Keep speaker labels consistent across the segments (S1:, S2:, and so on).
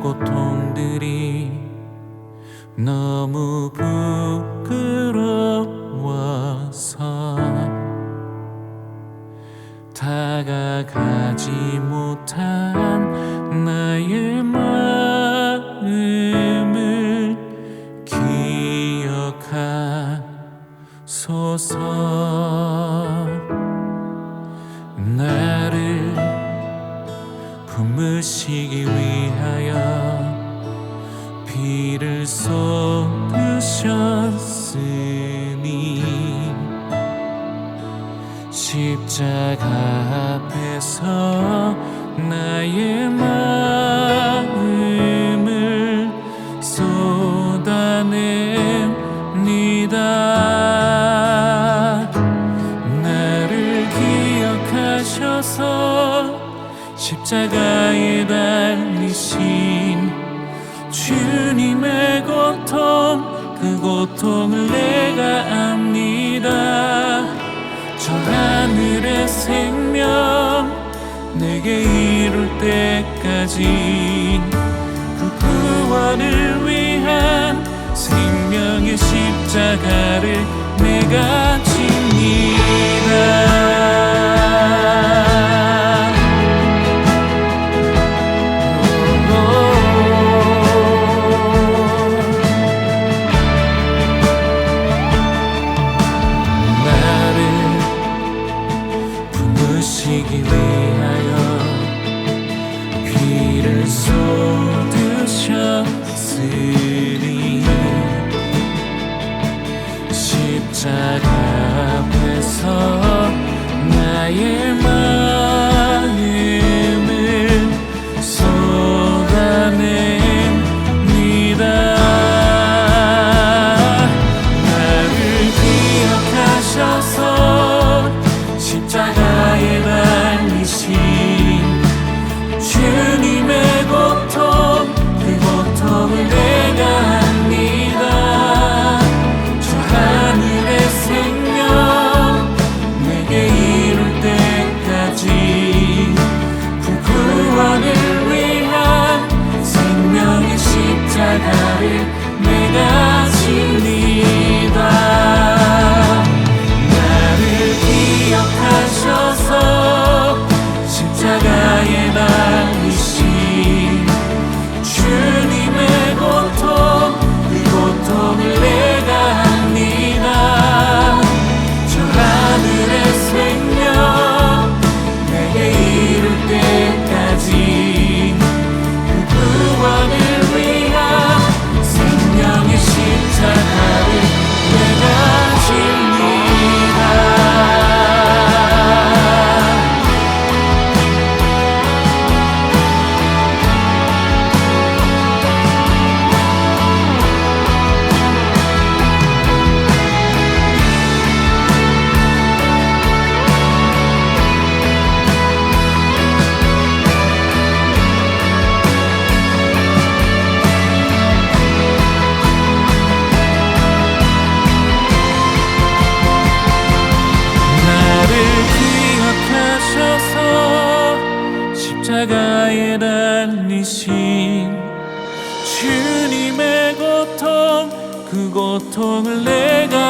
S1: 고통들이 너무 부끄러워서 다가가지 못한 나의 마음을 기억하소서. 나를 품으시기 위해 나의 마음을 쏟아냅니다. 나를 기억하셔서 십자가에 달리신 주님의 고통 그 고통을 내가 압니다. 저 하늘의 생명 내게 이룰 때까지 그 구원을 위한 생명의 십자가를 내가 집니다. 나를 품으시기 위해 십자가 앞에서 나의 now. 그 고통을 내가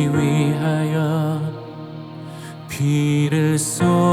S1: 지키기 위하여 피를 쏟으셨으니.